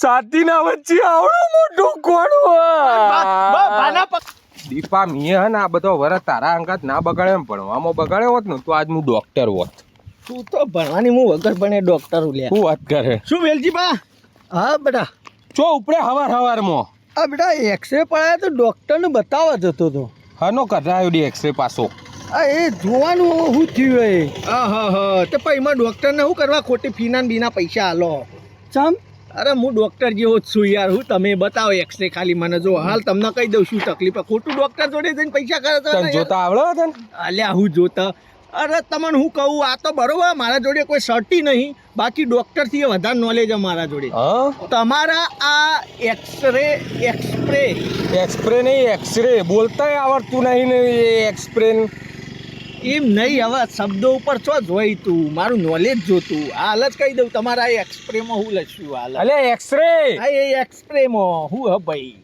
સાતીના વચ્ચે આવડો મોટો કોણ ભાના દીપા મિયા હે ને આ બધો વરસ તારા અંગાત ના બગાડે એમ ભણવામાં બગાડ્યો હોત ને તો આજ હું ડોક્ટર હોત. તું તો ભણવાની હું વગર ભણે ડોક્ટર લ્યા. શું વાત કરે? શું વેલજી બા? હા બેટા. ચો ઉપડે હવાર હવારમાં. આ બેટા એક્સરે પડાયા તો ડોક્ટરને બતાવવા જતો હતો. હનો કઢાયો ડી એક્સરે પાછો. આ એ જોવાનું શું થયું એ હા હા હા. તો પછી એમાં ડોક્ટરને શું કરવા ખોટી ફીના બીના પૈસા આલો? ચમ? અરે હું ડૉક્ટર જેવો જ છું યાર. હું તમે બતાવો એક્સરે ખાલી મને જો. હાલ તમને કહી દઉં શું તકલીફ. ખોટું ડૉક્ટર જોડે જઈને પૈસા કરે તો જોતા આવડે તને? અલ્યા હું જોતા. અરે તમને હું કહું આ તો બરોબર મારા જોડે કોઈ સર્ટી નહીં. બાકી ડૉક્ટરથી એ વધારે નોલેજ છે મારા જોડે. તમારા આ એક્સરે એક્સપ્રે એક્સપ્રે નહીં એક્સરે બોલતાય આવડતું નહીં ને એ એક્સપ્રે એમ નહીં હવે શબ્દો ઉપર છો જોઈ તું મારું નોલેજ જોતું. હાલ જ કહી દઉં તમારા એક્સપ્રેમાં હું લખ્યું હાલ. અલે એક્સરે હા એ એક્સપ્રેમાં હું હ ભાઈ?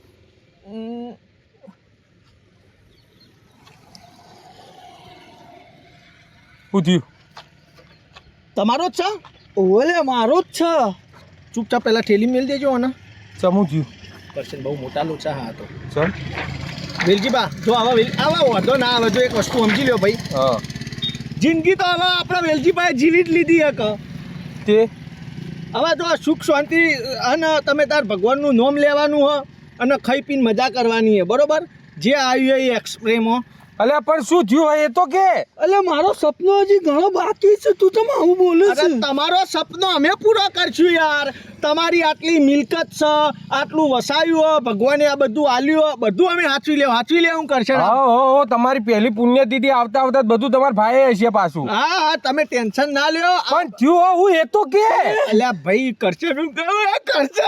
શું તમારો જ છે? ઓલે મારો જ છે. ચૂપચાપ પહેલાં ઠેલી મેલ દેજો ને સમજ્યું પર્સન બહુ મોટા લોચા હા તો. ચમ? વેલજી બા જો આવા વેલ આવા વાંધો ના આવે જો એક વસ્તુ સમજી લ્યો ભાઈ. હા. જિંદગી તો હવે આપણા વેલજીભાઈ જીવી જ લીધી હક તે? હવે જો આ સુખ શાંતિ અને તમે તાર ભગવાનનું નોમ લેવાનું હ અને ખાઈ પીને મજા કરવાની હે બરોબર? જે આવ્યું એ એક્સપ્રેમાં અલે પણ શું થયું હોય એ તો કે? અલે મારો સપનો હજી ઘણો બાકી છે. તું તો હું બોલું છે. તમારો સપનો અમે પૂરો કરશું યાર. તમારી આટલી મિલકત છે આટલું વસાયું હો ભગવાને આ બધું આલ્યું હો બધું અમે હાચવી લેવું હાચવી લેવું કરશે. હા હો હો તમારી પહેલી પુણ્યતિથિ આવતા આવતા બધું તમારા ભાઈ હશે પાછું. હા હા તમે ટેન્શન ના લ્યો. પણ થયું હું એ તો કે? અલ્યા ભાઈ કરશે કહું કરશે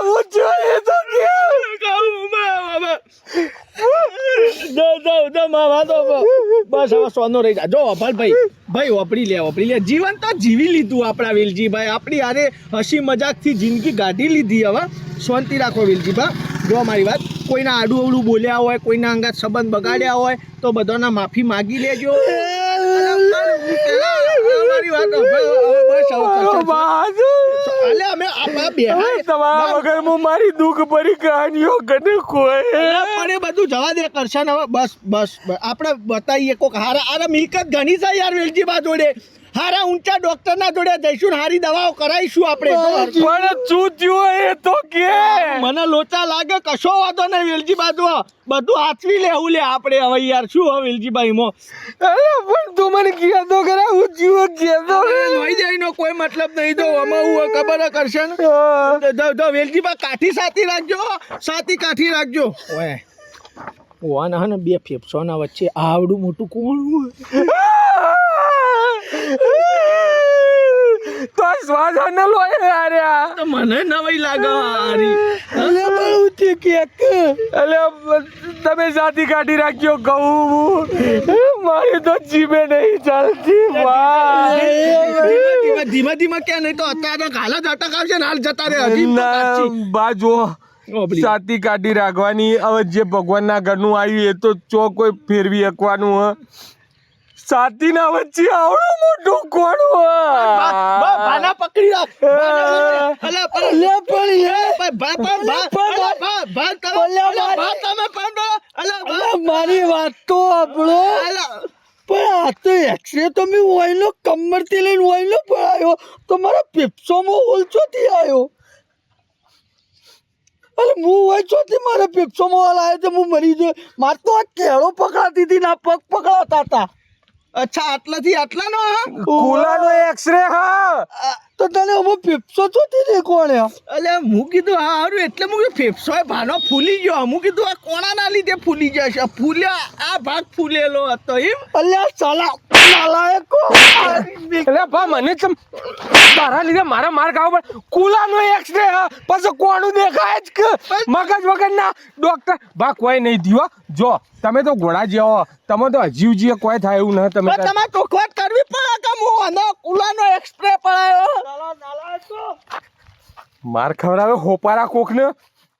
હું થયું એ તો કે બસ હવે સોનો રહી જા. જો અભલ ભાઈ ભાઈ વાપરી લે વાપરી લે. જીવન તો જીવી લીધું આપણા વેલજીભાઈ આપણી આરે હસી મજાકથી જિંદગી ગાઢી લીધી હવે. શાંતિ રાખો વેલજીભા જો મારી વાત કોઈના આડું અવડું બોલ્યા હોય કોઈના અંગાત સંબંધ બગાડ્યા હોય તો બધાના માફી માગી લેજો. મારી વાત અલે અમે આપા બે તમારા વગર હું મારી દુઃખ ભરી કહાનીઓ કને કોઈ પણ એ બધું જવા દે કરશે ને હવે. બસ બસ. આપણે બતાવીએ કોક હારા. અરે મિલકત ઘણી છે યાર વેલજીબા જોડે. હારા ઊંચા ડોક્ટરના જોડે જઈશું હારી દવાઓ કરાવીશું આપણે. પણ શું થયું એ તો કે? મને લોચા લાગે કશો વાંધો નહીં વેલજી બાજુ બધું હાથવી લેવું લે આપણે હવે યાર. શું હવે વેલજીભાઈ મો? પણ તું મને કહે તો ખરા હું જીવો તો લઈ જાય કોઈ મતલબ નહીં. તો આમાં હું ખબર કરશે ને. તો- તો- તો કાઠી સાથી રાખજો સાથી કાઠી રાખજો. ઓય. ઓવાના ને બે ફેફસોના વચ્ચે આવડું મોટું કોણ હોય? તો શ્વાસ ન લોય આર્યા તો મને નવાઈ લાગે હારી. અલે બહુ તે કેક અલે તમે સાથી કાઢી રાખ્યો કહું મારી તો જીભે નહીં ચાલતી ધીમા ધીમા ધીમા ક્યાં નહીં તો અત્યારે હાલ જ અટક આવશે ને હાલ જતા રે હજી તો કાચી. બાજુ ઓબલી. કાઢી રાખવાની. હવે જે ભગવાનના ઘરનું આવ્યું એ તો ચો કોઈ ફેરવી શકવાનું હ? સાતીના વચ્ચે આવડો મોટો કોણ બાના પકડી રાખ. ભાના પકડી. અલા, પણ- અલા, ભા- ભા- ભા- અલા. અલા, તમે પણ અલા, મારી વાત તો આપણો અલા, પણ આ તો એક્સરે તો મેં ઓઈલો કમરથી લઈને ઓઈલો પડાયો. તો મારા ફેફસામાં ઓલચોથી આવ્યો. અરે હું હોય ચોથી મારા ફેફસામાં ઓલ આવ્યો તો હું મરી ગયો મારે તો આ કેળો પકડાતી હતી ના પગ પકડાતા હતા. અચ્છા આટલાથી આટલાનો હા? કુલાનો એક્સરે હા. તને હવે ફેફસો ચોથી ને કોણે અલે હું કીધું હા હારું એટલે હું કીધું ફેફસો ભાનો ફૂલી ગયો. હું કીધું આ કોણાના લીધે ફૂલી જશે. ફૂલ્યા આ ભાગ ફૂલેલો હતો એમ. અલ્યા સાલા નાલાયકો એટલે ભા મને ચમ તારા લીધે મારા માર ખાવ પણ કુલાનો એક્સરે પછી કોણું દેખાય જ મગજ વગર ના ડોક્ટર ભા કોઈ નહીં થયો જો તમે તો ઘોડા જેવો તમે તો અજીવ જીએ કોઈ થાય એવું ન તમે પણ તમારે ચોખવટ કરવી પડે કે હું આનો કુલાનો એક્સપ્રે પડાયો માર ખવડાવે હોપારા કોક ને